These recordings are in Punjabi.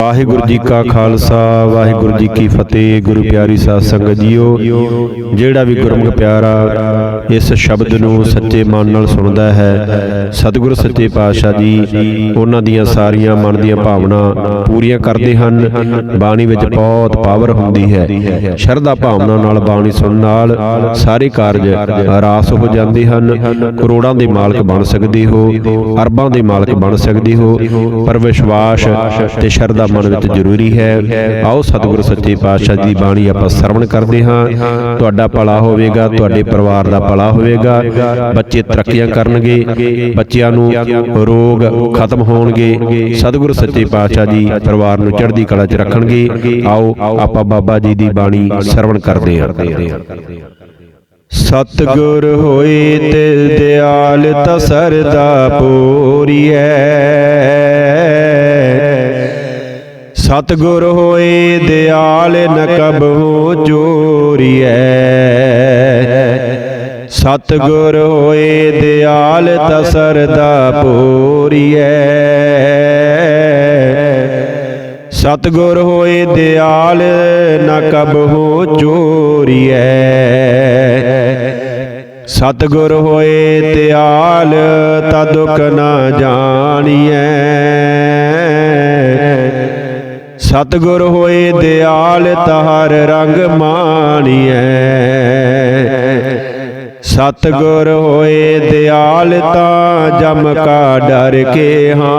ਵਾਹਿਗੁਰੂ ਜੀ ਕਾ ਖਾਲਸਾ ਵਾਹਿਗੁਰੂ ਜੀ ਕੀ ਫਤਿਹ ਗੁਰੂ ਪਿਆਰੀ ਸਾਧ ਸੰਗਤ ਜੀਓ। ਜਿਹੜਾ ਵੀ ਗੁਰਮੁਖ ਪਿਆਰਾ ਇਸ ਸ਼ਬਦ ਨੂੰ ਸੱਚੇ ਮਨ ਨਾਲ ਸੁਣਦਾ ਹੈ। ਸਤਿਗੁਰ ਸੱਚੇ ਪਾਤਸ਼ਾਹ ਜੀ ਉਹਨਾਂ ਦੀਆਂ ਸਾਰੀਆਂ ਮਨ ਦੀਆਂ ਭਾਵਨਾ ਪੂਰੀਆਂ ਕਰਦੇ ਹਨ। ਬਾਣੀ ਵਿੱਚ ਬਹੁਤ ਪਾਵਰ ਹੁੰਦੀ ਹੈ। ਸ਼ਰਧਾ ਭਾਵਨਾ ਨਾਲ ਬਾਣੀ ਸੁਣਨ ਨਾਲ ਸਾਰੇ ਕਾਰਜ ਰਾਸ ਹੋ ਜਾਂਦੇ ਹਨ। ਕਰੋੜਾਂ ਦੇ ਮਾਲਕ ਬਣ ਸਕਦੇ ਹੋ, ਅਰਬਾਂ ਦੇ ਮਾਲਕ ਬਣ ਸਕਦੇ ਹੋ, ਪਰ ਵਿਸ਼ਵਾਸ ਤੇ ਸ਼ਰਧਾ ਮਨ ਵਿੱਚ ਜ਼ਰੂਰੀ ਹੈ। ਆਓ ਸਤਿਗੁਰੂ ਸੱਚੇ ਪਾਤਸ਼ਾਹ ਦੀ ਬਾਣੀ ਆਪਾਂ ਸਰਵਣ ਕਰਦੇ ਹਾਂ। ਤੁਹਾਡਾ ਭਲਾ ਹੋਵੇਗਾ, ਤੁਹਾਡੇ ਪਰਿਵਾਰ ਦਾ ਭਲਾ ਹੋਵੇਗਾ, ਬੱਚੇ ਤਰੱਕੀਆਂ ਕਰਨਗੇ, ਬੱਚਿਆਂ ਨੂੰ ਰੋਗ ਖਤਮ ਹੋਣਗੇ, ਸਤਿਗੁਰ ਸੱਚੇ ਪਾਤਸ਼ਾਹ ਜੀ ਪਰਿਵਾਰ ਨੂੰ ਚੜ੍ਹਦੀ ਕਲਾ 'ਚ ਰੱਖਣਗੇ। ਆਓ, ਆਪਾਂ ਬਾਬਾ ਜੀ ਦੀ ਬਾਣੀ ਸਰਵਣ ਕਰਦੇ ਹਾਂ। ਸਤਿਗੁਰ ਹੋਏ ਤੇ ਦਿਆਲ ਤਸਰਦਾ ਪੂਰੀਐ। ਸਤਿਗੁਰ ਹੋਏ ਦਿਆਲ ਨ ਕਬਹੂ ਚੋਰੀਐ। ਸਤਿਗੁਰ ਹੋਏ ਦਿਆਲ ਤਸਰਦਾ ਪੂਰੀਐ। ਸਤਿਗੁਰ ਹੋਏ ਦਿਆਲ ਨ ਕਬਹੂ ਚੋਰੀਐ। ਸਤਿਗੁਰ ਹੋਏ ਦਿਆਲ ਤਾ ਦੁਖ ਨਾ ਜਾਣੀਐ। ਸਤਿਗੁਰ ਹੋਏ ਦਿਆਲ ਤਹਰ ਰੰਗ ਮਾਣੀਐ। ਸਤਿਗੁਰ ਹੋਏ ਦਿਆਲ ਤਾਂ ਜਮ ਕਾ ਡਰ ਕੇ ਹਾਂ।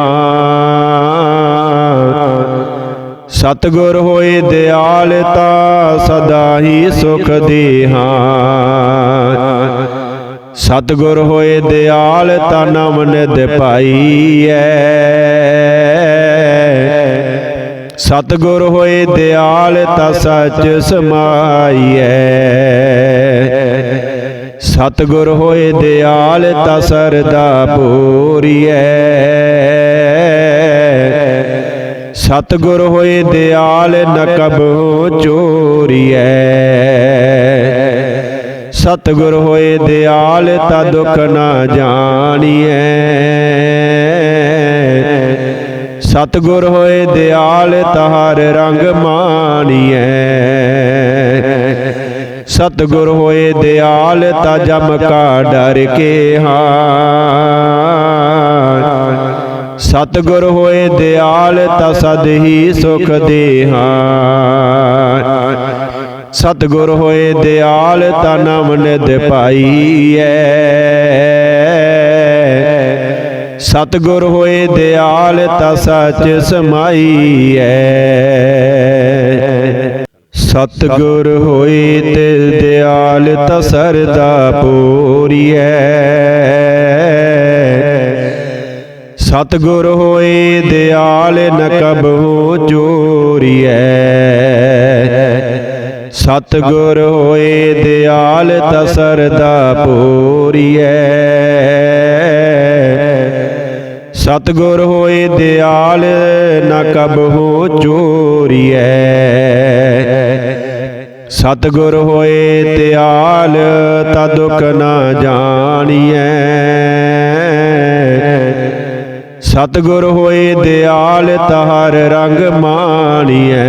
ਸਤਿਗੁਰ ਹੋਏ ਦਿਆਲ ਤਾਂ ਸਦਾ ਹੀ ਸੁਖ ਦੇ ਹਾਂ। ਸਤਿਗੁਰ ਹੋਏ ਦਿਆਲ ਤਾਂ ਨਮ ਨਿਦ ਪਾਈਐ। ਸਤਿਗੁਰ ਹੋਏ ਦਿਆਲ ਤਾਂ ਸੱਚ ਸਮਾਈਐ। ਸਤਿਗੁਰ ਹੋਏ ਦਿਆਲ ਤਾਂ ਸਰਦਾ ਪੂਰੀਐ। ਸਤਿਗੁਰ ਹੋਏ ਦਿਆਲ ਨ ਕਬਹੂ ਚੋਰੀਐ। ਸਤਿਗੁਰ ਹੋਏ ਦਿਆਲ ਤਾ ਦੁਖ ਨਾ ਜਾਣੀਐ। ਸਤਿਗੁਰ ਹੋਏ ਦਿਆਲ ਤਹਰ ਰੰਗ ਮਾਣੀਐ। ਸਤਿਗੁਰ ਹੋਏ ਦਿਆਲ, ਤਾ ਜਮ ਕਾ ਡਰ ਕੇ ਹਾਂ ਸਤਿਗੁਰ ਹੋਏ ਦਿਆਲ, ਤਾ ਸਦ ਹੀ ਸੁਖ ਦੇ ਹਾਂ ਸਤਿਗੁਰ ਹੋਏ ਦਿਆਲ, ਤਾ ਨਾਮ ਨਿਦ ਪਾਈਐ। ਸਤਿਗੁਰ ਹੋਏ ਦਿਆਲ, ਤਾ ਸੱਚ ਸਮਾਈਐ। ਸਤਿਗੁਰ ਹੋਏ ਤੇ ਦਿਆਲ ਤਾ ਸਰਦਾ ਪੂਰੀਐ। ਸਤਿਗੁਰ ਹੋਏ ਦਿਆਲ ਨ ਕਬਹੂ ਚੋਰੀਐ। ਸਤਿਗੁਰ ਹੋਏ ਦਿਆਲ ਤਾ ਸਰਦਾ ਪੂਰੀਐ। ਸਤਿਗੁਰ ਹੋਏ ਦਿਆਲ, ਨਾ ਨ ਕਬਹੂ ਚੋਰੀਐ। ਸਤਿਗੁਰ ਹੋਏ ਦਿਆਲ, ਤਾ ਦੁਖ ਨਾ ਜਾਣੀਐ। ਸਤਿਗੁਰ ਹੋਏ ਦਿਆਲ ਤਹਰ ਰੰਗ ਮਾਣੀਐ।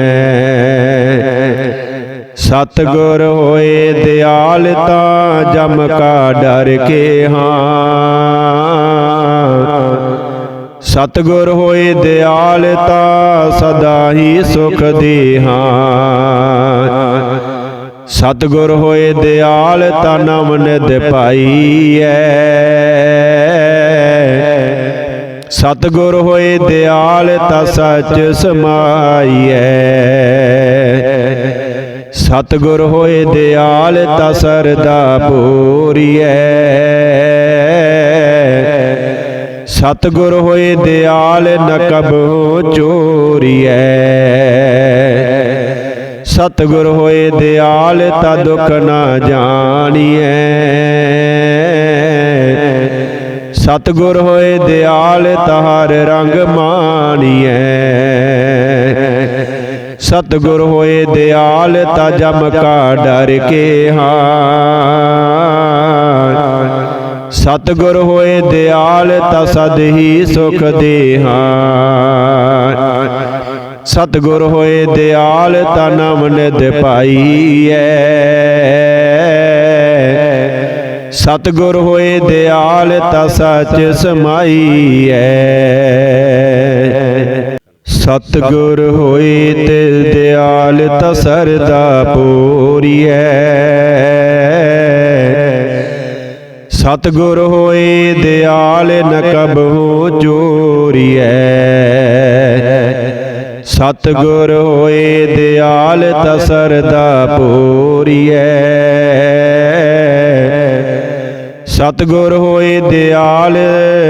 ਸਤਿਗੁਰ ਹੋਏ ਦਿਆਲ, ਤਾਂ ਜਮ ਕਾ ਡਰ ਕੇ ਹਾਂ। ਸਤਿਗੁਰ ਹੋਏ ਦਿਆਲ ਤਾਂ ਸਦਾ ਹੀ ਸੁਖ ਦੇ ਹਾਂ ਸਤਿਗੁਰ ਹੋਏ ਦਿਆਲ ਤਾਂ ਨਮ ਨਿਦ ਪਾਈਐ। ਸਤਿਗੁਰ ਹੋਏ ਦਿਆਲ ਤਾਂ ਸੱਚ ਸਮਾਈਐ। ਸਤਿਗੁਰ ਹੋਏ ਦਿਆਲ ਤਾਂ ਸਰਦਾ ਪੂਰੀਐ। ਸਤਿਗੁਰ ਹੋਏ ਦਿਆਲ ਨ ਕਬਹੂ ਚੋਰੀਐ। ਸਤਿਗੁਰ ਹੋਏ ਦਿਆਲ ਤਾ ਦੁਖ ਨਾ ਜਾਣੀਐ। ਸਤਿਗੁਰ ਹੋਏ ਦਿਆਲ, ਤਹਰ ਰੰਗ ਮਾਣੀਐ। ਸਤਿਗੁਰ ਹੋਏ ਦਿਆਲ, ਤਾ ਜਮ ਕਾ ਡਰ ਕੇ ਹਾਂ ਸਤਿਗੁਰ ਹੋਏ ਦਿਆਲ ਤਾਂ ਸਦ ਹੀ ਸੁਖ ਦੇ ਹਾਂ ਸਤਿਗੁਰ ਹੋਏ ਦਿਆਲ ਤਾ ਨਾਮ ਨਿਧ ਪਾਈਐ। ਸਤਿਗੁਰ ਹੋਏ ਦਿਆਲ ਤਾ ਸਚ ਸਮਾਈਐ। ਸਤਿਗੁਰ ਹੋਏ ਤੇ ਦਿਆਲ ਤਾ ਸਰਦਾ ਪੂਰੀਐ। ਸਤਿਗੁਰ ਹੋਏ, ਦਿਆਲ ਨ ਕਬਹੂ ਚੋਰੀਐ ਸਤਿਗੁਰ ਹੋਏ, ਦਿਆਲ ਤਾ ਸਰਦਾ ਪੂਰੀਐ। ਸਤਿਗੁਰ ਹੋਏ, ਦਿਆਲ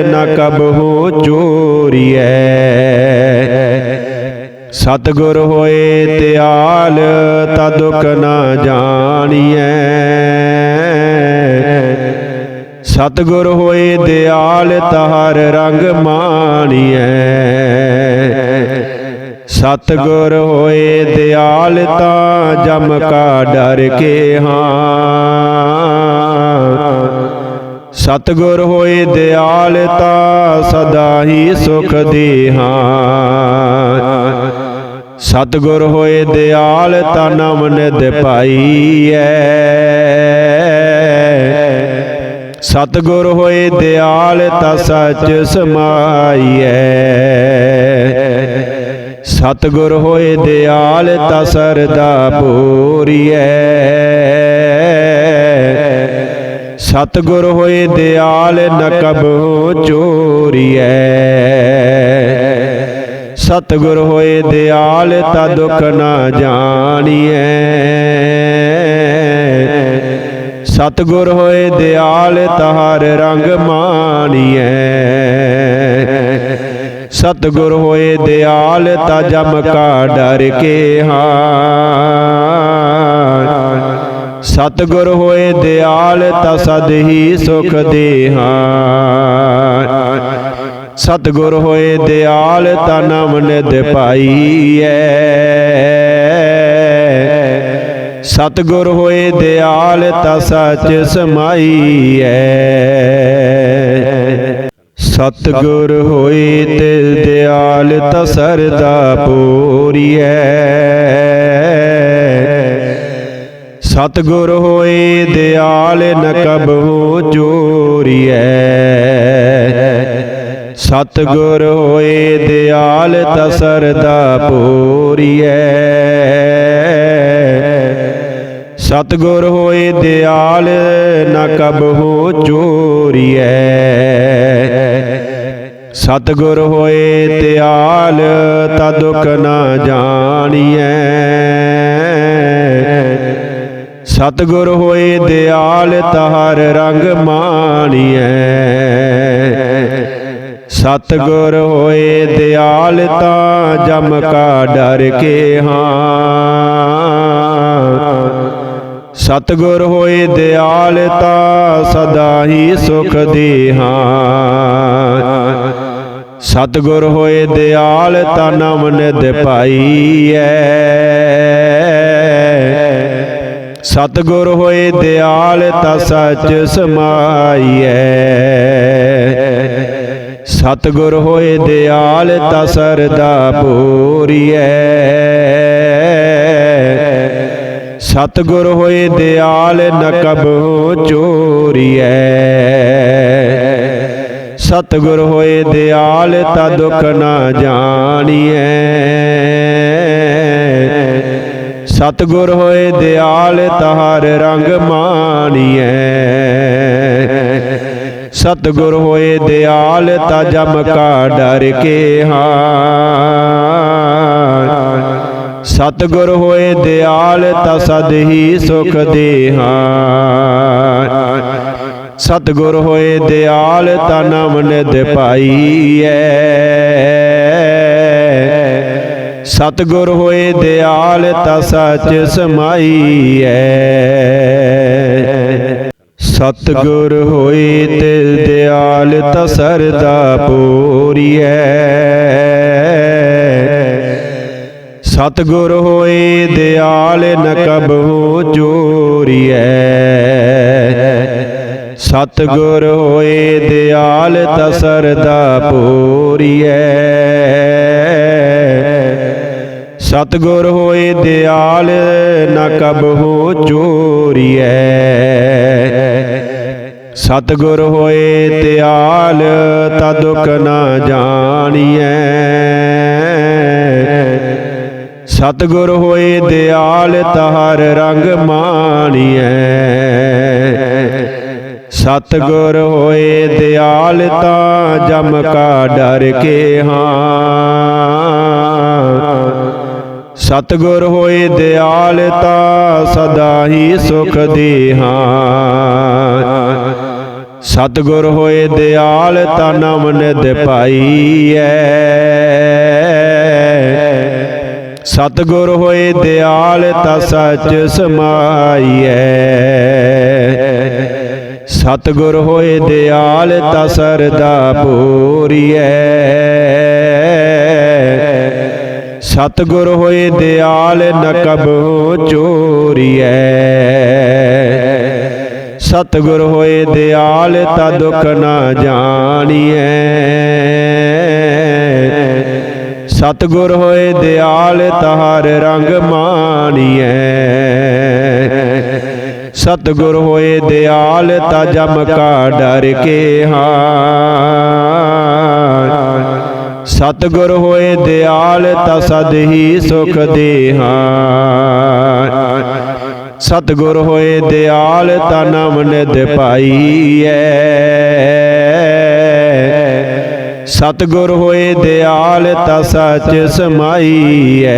ਨ ਕਬਹੂ ਚੋਰੀਐ ਸਤਿਗੁਰ ਹੋਏ, ਦਿਆਲ ਤਾ ਦੁਖ ਨਾ ਜਾਣੀਐ। ਸਤਿਗੁਰ ਹੋਏ ਦਿਆਲ ਤਹਰ ਰੰਗ ਮਾਣੀਐ। ਸਤਿਗੁਰ ਹੋਏ ਦਿਆਲ ਤਾਂ ਜਮ ਕਾ ਡਰ ਕੇ ਹਾਂ। ਸਤਿਗੁਰ ਹੋਏ ਦਿਆਲ ਤਾਂ ਸਦਾ ਹੀ ਸੁਖ ਦੇ ਹਾਂ। ਸਤਿਗੁਰ ਹੋਏ ਦਿਆਲ ਤਾਂ ਨਾਮ ਨਿਧ ਪਾਈਐ। ਸਤਿਗੁਰ ਹੋਏ ਦਿਆਲ ਤਾ ਸਚ ਸਮਾਈਐ ਸਤਿਗੁਰ ਹੋਏ ਦਿਆਲ ਤਾ ਸਰਦਾ ਪੂਰੀਐ ਸਤਿਗੁਰ ਹੋਏ ਦਿਆਲ ਨ ਕਬਹੂ ਚੋਰੀਐ। ਸਤਿਗੁਰ ਹੋਏ ਦਿਆਲ ਤਾ ਦੁਖ ਨਾ ਜਾਣੀਐ। ਸਤਿਗੁਰ ਹੋਏ ਦਿਆਲ ਤਹਾਰ ਰੰਗ ਮਾਣੀਐ। ਸਤਿਗੁਰ ਹੋਏ ਦਿਆਲ ਤਾ ਜਮ ਕਾ ਡਰ ਕੇ ਹਾਂ ਸਤਿਗੁਰ ਹੋਏ ਦਿਆਲ ਤਾ ਸਦ ਹੀ ਸੁਖ ਦੇ ਹਾਂ ਸਤਿਗੁਰ ਹੋਏ ਦਿਆਲ ਤਾ ਨਾਮ ਨਿਧ ਪਾਈਐ। ਸਤਿਗੁਰ ਹੋਏ ਦਿਆਲ ਤਾ ਸਚ ਸਮਾਈਐ ਸਤਿਗੁਰ ਹੋਏ ਤੇ ਦਿਆਲ ਤਾ ਸਰਦਾ ਪੂਰੀਐ ਸਤਿਗੁਰ ਹੋਏ ਦਿਆਲ ਨ ਕਬਹੂ ਚੋਰੀਐ ਸਤਿਗੁਰ ਹੋਏ ਦਿਆਲ ਤਾ ਸਰਦਾ ਪੂਰੀਐ ਸਤਿਗੁਰ ਹੋਏ ਦਿਆਲ, ਨਾ ਨ ਕਬਹੂ ਚੋਰੀਐ। ਸਤਿਗੁਰ ਹੋਏ ਦਿਆਲ ਤਾ ਦੁਖ ਨਾ ਜਾਣੀਐ। ਸਤਿਗੁਰ ਹੋਏ ਦਿਆਲ, ਤਹਰ ਰੰਗ ਮਾਣੀਐ। ਸਤਿਗੁਰ ਹੋਏ ਦਿਆਲ, ਤਾਂ ਜਮ ਕਾ ਡਰ ਕੇ ਹਾਂ। ਸਤਿਗੁਰ ਹੋਏ ਦਿਆਲ ਤਾਂ ਸਦਾ ਹੀ ਸੁਖ ਦੇ ਹਾਂ। ਸਤਿਗੁਰ ਹੋਏ ਦਿਆਲ ਤਾਂ ਨਾਮ ਨਿਧ ਪਾਈਐ। ਸਤਿਗੁਰ ਹੋਏ ਦਿਆਲ ਤਾ ਸਚ ਸਮਾਈਐ। ਸਤਿਗੁਰ ਹੋਏ ਦਿਆਲ ਤਾ ਸਰਦਾ ਪੂਰੀਐ। ਸਤਿਗੁਰ ਹੋਏ ਦਿਆਲ ਨ ਕਬਹੂ ਚੋਰੀਐ। ਸਤਿਗੁਰ ਹੋਏ ਦਿਆਲ, ਤਾ ਦੁਖ ਨਾ ਜਾਣੀਐ। ਸਤਿਗੁਰ ਹੋਏ ਦਿਆਲ ਤਹਾਰ ਰੰਗ ਮਾਣੀਐ। ਸਤਿਗੁਰ ਹੋਏ ਦਿਆਲ, ਤਾ ਜਮ ਕਾ ਡਰ ਕੇ ਹਾਂ ਸਤਿਗੁਰ ਹੋਏ ਦਿਆਲ, ਤਾਂ ਸਦ ਹੀ ਸੁਖ ਦੇ ਹਾਂ ਸਤਿਗੁਰ ਹੋਏ ਦਿਆਲ, ਤਾਂ ਨਾਮ ਨਿਧ ਪਾਈਐ। ਸਤਿਗੁਰ ਹੋਏ ਦਿਆਲ, ਤਾ ਸਚ ਸਮਾਈਐ। ਸਤਿਗੁਰ ਹੋਏ ਤੇ ਦਿਆਲ, ਤਾ ਸਰਦਾ ਪੂਰੀਐ। ਸਤਿਗੁਰ ਹੋਏ, ਦਿਆਲ ਨਕਬ ਕਬਹੂ ਚੋਰੀਐ। ਸਤਿਗੁਰ ਹੋਏ, ਦਿਆਲ ਤਾ ਸਰਦਾ ਪੂਰੀਐ। ਸਤਗੁਰ ਹੋਏ, ਦਿਆਲ ਨਾ ਕਬਹੂ ਚੋਰੀਐ। ਸਤਗੁਰ ਹੋਏ, ਦਿਆਲ ਤਾ ਦੁਖ ਨਾ ਜਾਣੀਐ। ਸਤਗੁਰ ਹੋਏ ਦਿਆਲ ਤਹਰ ਰੰਗ ਮਾਣੀਐ। ਸਤਗੁਰ ਹੋਏ ਦਿਆਲ ਤਾਂ ਜਮ ਕਾ ਡਰ ਕੇ ਹਾਂ। ਸਤਗੁਰ ਹੋਏ ਦਿਆਲ ਤਾਂ ਸਦਾ ਹੀ ਸੁਖ ਦੇ ਹਾਂ। ਸਤਗੁਰ ਹੋਏ ਦਿਆਲ ਤਾਂ ਨਮ ਨਿਧ ਪਾਈਐ। ਸਤਗੁਰ ਹੋਏ ਦਿਆਲ ਤਾਂ ਸੱਚ ਸਮਾਈਐ। ਸਤਗੁਰ ਹੋਏ ਦਿਆਲ ਤਾ ਸਰਦਾ ਪੂਰੀਐ। ਸਤਗੁਰ ਹੋਏ ਦਿਆਲ ਨਕਬ ਚੋਰੀਐ। ਸਤਗੁਰ ਹੋਏ ਦਿਆਲ ਤਾ ਦੁਖ ਨਾ ਜਾਣੀਐ। ਸਤਗੁਰ ਹੋਏ ਦਿਆਲ ਤਹਰ ਰੰਗ ਮਾਣੀਐ। ਸਤਗੁਰ ਹੋਏ ਦਿਆਲ ਤਾ ਜਮ ਕਾ ਡਰ ਕੇ ਹਾਂ ਸਤਗੁਰ ਹੋਏ ਦਿਆਲ ਤਾ ਸਦ ਹੀ ਸੁਖ ਦੇ ਹਾਂ ਸਤਗੁਰ ਹੋਏ ਦਿਆਲ ਤਾ ਨਮ ਨਿਧ ਪਾਈਐ। ਸਤਗੁਰ ਹੋਏ ਦਿਆਲ ਤਾ ਸੱਚ ਸਮਾਈ ਸਮਾਈਐ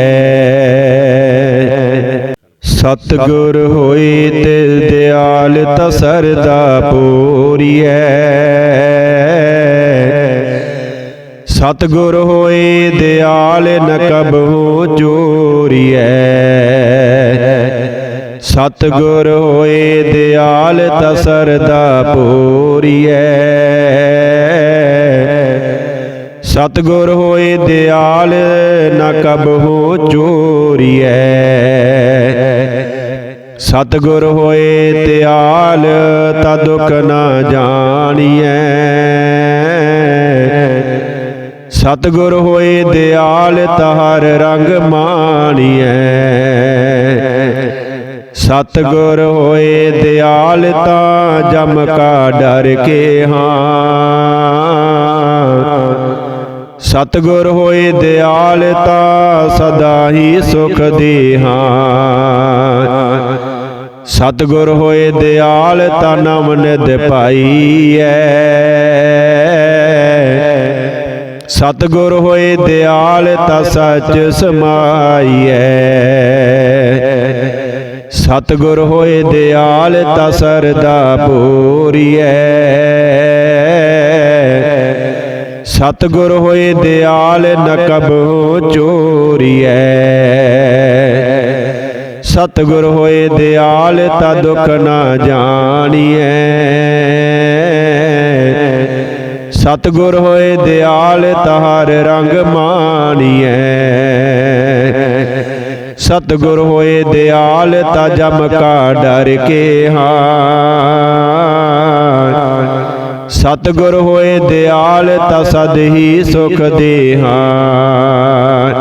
ਸਤਗੁਰ ਹੋਏ ਤੇ ਦਿਆਲ ਤਾ ਸਰਦਾ ਪੂਰੀਐ ਸਤਗੁਰ ਹੋਏ ਦਿਆਲ ਨ ਕਬਹੂ ਚੋਰੀਐ ਸਤਗੁਰ ਹੋਏ ਦਿਆਲ ਤਾ ਸਰਦਾ ਪੂਰੀਐ ਸਤਗੁਰ ਹੋਏ ਦਿਆਲ, ਨਾ ਨ ਕਬਹੂ ਚੋਰੀਐ। ਸਤਗੁਰ ਹੋਏ ਦਿਆਲ, ਤਾ ਦੁਖ ਨਾ ਜਾਣੀਐ। ਸਤਗੁਰ ਹੋਏ ਦਿਆਲ ਤਹਰ ਰੰਗ ਮਾਣੀਐ। ਸਤਗੁਰ ਹੋਏ ਦਿਆਲ, ਤਾਂ ਜਮ ਕਾ ਡਰ ਕੇ ਹਾਂ। ਸਤਗੁਰ ਹੋਏ ਦਿਆਲ ਤਾਂ ਸਦਾ ਹੀ ਸੁਖ ਦੇ ਹਾਂ। ਸਤਗੁਰ ਹੋਏ ਦਿਆਲ ਤਾਂ ਨਮ ਨਿਧ ਪਾਈਐ। ਸਤਗੁਰ ਹੋਏ ਦਿਆਲ ਤਾ ਸੱਚ ਸਮਾਈਐ। ਸਤਗੁਰ ਹੋਏ ਦਿਆਲ ਤਾ ਸਰਦਾ ਪੂਰੀਐ। ਸਤਗੁਰ ਹੋਏ ਦਿਆਲ ਨਕਬ ਚੋਰੀਐ। ਸਤਗੁਰ ਹੋਏ ਦਿਆਲ ਤਾ ਦੁਖ ਨਾ ਜਾਣੀਐ। ਸਤਗੁਰ ਹੋਏ ਦਿਆਲ ਤਹਰ ਰੰਗ ਮਾਣੀਐ। ਸਤਗੁਰ ਹੋਏ ਦਿਆਲ ਤਾ ਜਮ ਕਾ ਡਰ ਕੇ ਹਾਂ ਸਤਗੁਰ ਹੋਏ ਦਿਆਲ ਤਾਂ ਸਦ ਹੀ ਸੁਖ ਦੇ ਹਾਂ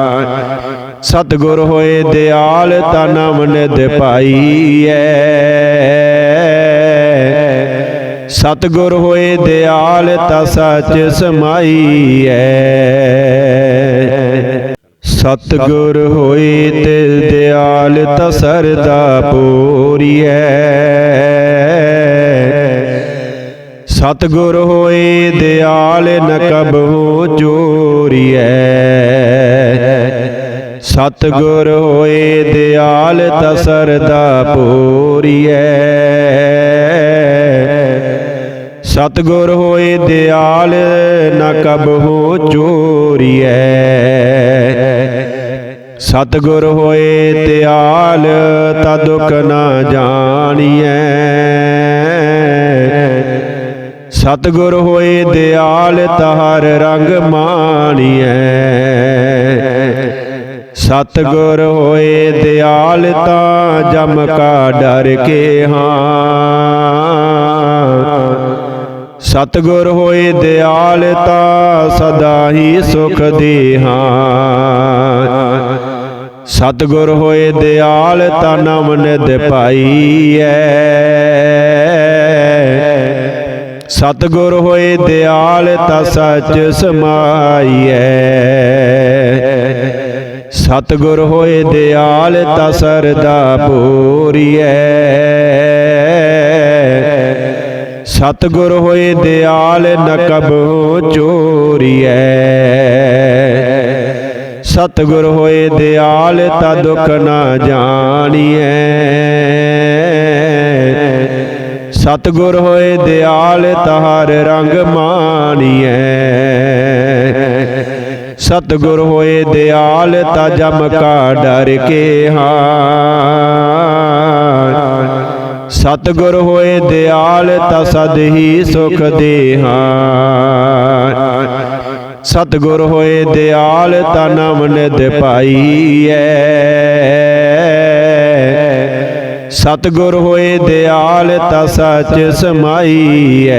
ਸਤਗੁਰ ਹੋਏ ਦਿਆਲ ਤਾਂ ਨਮ ਨਿਧ ਪਾਈਐ। ਸਤਗੁਰ ਹੋਏ ਦਿਆਲ ਤਾ ਸੱਚ ਸਮਾਈਐ। ਸਤਗੁਰ ਹੋਏ ਤੇ ਦਿਆਲ ਤਾ ਸਰਦਾ ਪੂਰੀਐ। ਸਤਗੁਰ ਹੋਏ, ਦਿਆਲ ਨਕਬ ਹੋ ਚੋਰੀਐ। ਸਤਗੁਰ ਹੋਏ, ਦਿਆਲ ਤਾ ਸਰਦਾ ਪੂਰੀਐ। ਸਤਗੁਰ ਹੋਏ, ਦਿਆਲ ਨ ਕਬਹੂ ਚੋਰੀਐ। ਸਤਗੁਰ ਹੋਏ, ਦਿਆਲ ਤਾ ਦੁਖ ਨਾ ਜਾਣੀਐ। ਸਤਗੁਰ ਹੋਏ ਦਿਆਲ ਤਹਰ ਰੰਗ ਮਾਣੀਐ। ਸਤਗੁਰ ਹੋਏ ਦਿਆਲ ਤਾਂ ਜਮ ਕਾ ਡਰ ਕੇ ਹਾਂ। ਸਤਗੁਰ ਹੋਏ ਦਿਆਲ ਤਾਂ ਸਦਾ ਹੀ ਸੁਖ ਦੇ ਹਾਂ। ਸਤਿਗੁਰ ਹੋਏ ਦਿਆਲ ਤਾ ਨਾਮ ਨਿਧ ਪਾਈਐ। ਸਤਿਗੁਰ ਹੋਏ ਦਿਆਲ ਤਾ ਸੱਚ ਸਮਾਈਐ। ਸਤਿਗੁਰ ਹੋਏ ਦਿਆਲ ਤਾ ਸਰਦਾ ਪੂਰੀਐ। ਸਤਿਗੁਰ ਹੋਏ ਦਿਆਲ ਨ ਕਬਹੁ ਚੋਰੀਐ। ਸਤਿਗੁਰ ਹੋਏ ਦਿਆਲ ਤਾ ਦੁਖ ਨਾ ਜਾਣੀਐ। ਸਤਿਗੁਰ ਹੋਏ ਦਿਆਲ ਤਾ ਹਰ ਰੰਗ ਮਾਣੀਐ। ਸਤਿਗੁਰ ਹੋਏ ਦਿਆਲ ਤਾ ਜਮ ਕਾ ਡਰ ਕੇ ਹਾਂ ਸਤਿਗੁਰ ਹੋਏ ਦਿਆਲ ਤਾ ਸਦ ਹੀ ਸੁਖ ਦੇਹਾਂ ਸਤਿਗੁਰ ਹੋਏ ਦਿਆਲ ਤਾ ਨਾਮ ਨਿਧ ਪਾਈਐ। ਸਤਿਗੁਰ ਹੋਏ ਦਿਆਲ ਤਾ ਸੱਚ ਸਮਾਈਐ।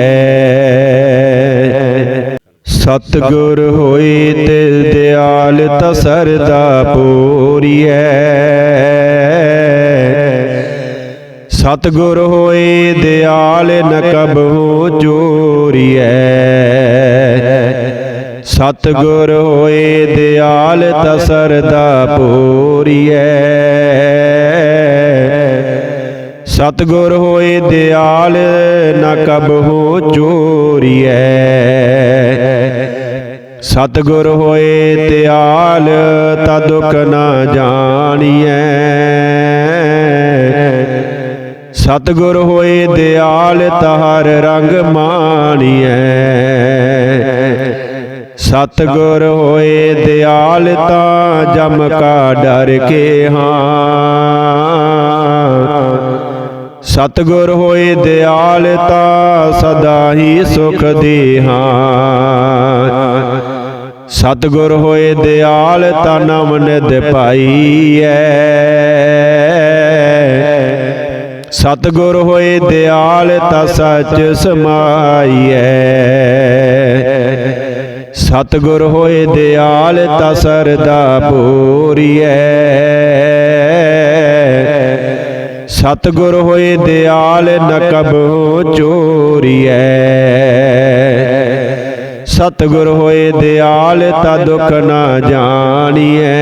ਸਤਿਗੁਰ ਹੋਏ ਤੇ ਦਿਆਲ ਤਾ ਸਰਦਾ ਪੂਰੀਐ। ਸਤਿਗੁਰ ਹੋਏ ਦਿਆਲ ਨ ਕਬਹੁ ਚੋਰੀਐ। ਸਤਿਗੁਰ ਹੋਏ ਦਿਆਲ ਤਾ ਸਰਦਾ ਪੂਰੀਐ। ਸਤਿਗੁਰ ਹੋਏ ਦਿਆਲ, ਨਾ ਨ ਕਬਹੁ ਚੋਰੀਐ। ਸਤਿਗੁਰ ਹੋਏ ਦਿਆਲ, ਤਾ ਦੁਖ ਨਾ ਜਾਣੀਐ। ਸਤਿਗੁਰ ਹੋਏ ਦਿਆਲ, ਤਾ ਹਰ ਰੰਗ ਮਾਣੀਐ। ਸਤਿਗੁਰ ਹੋਏ ਦਿਆਲ, ਤਾ ਜਮ ਕਾ ਡਰ ਕੇ ਹਾਂ। ਸਤਿਗੁਰ ਹੋਏ ਦਿਆਲ ਤਾ ਸਦਾ ਹੀ ਸੁਖ ਦੇਹਾਂ। ਸਤਿਗੁਰ ਹੋਏ ਦਿਆਲ ਤਾ ਨਾਮ ਨਿਧ ਪਾਈਐ। ਸਤਿਗੁਰ ਹੋਏ ਦਿਆਲ ਤਾ ਸੱਚ ਸਮਾਈਐ। ਸਤਿਗੁਰ ਹੋਏ ਦਿਆਲ ਤਾ ਸਰਦਾ ਪੂਰੀਐ। ਸਤਿਗੁਰ ਹੋਏ ਦਿਆਲ ਨ ਕਬਹੁ ਚੋਰੀਐ। ਸਤਿਗੁਰ ਹੋਏ ਦਿਆਲ ਤਾ ਦੁਖ ਨਾ ਜਾਣੀਐ।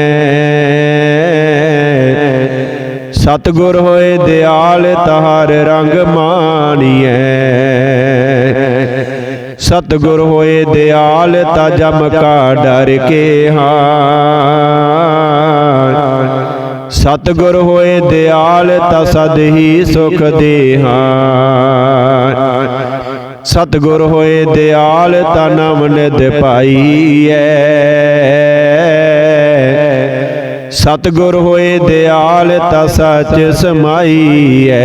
ਸਤਿਗੁਰ ਹੋਏ ਦਿਆਲ ਤਾ ਹਰ ਰੰਗ ਮਾਣੀਐ। ਸਤਿਗੁਰ ਹੋਏ ਦਿਆਲ, ਤਾ ਜਮ ਕਾ ਡਰ ਕੇ ਹਾਂ ਸਤਿਗੁਰ ਹੋਏ ਦਿਆਲ, ਤਾਂ ਸਦ ਹੀ ਸੁਖ ਦੇਹਾਂ ਸਤਿਗੁਰ ਹੋਏ ਦਿਆਲ, ਤਾਂ ਨਾਮ ਨਿਧ ਪਾਈਐ। ਸਤਿਗੁਰ ਹੋਏ ਦਿਆਲ, ਤਾਂ ਸੱਚ ਸਮਾਈਐ।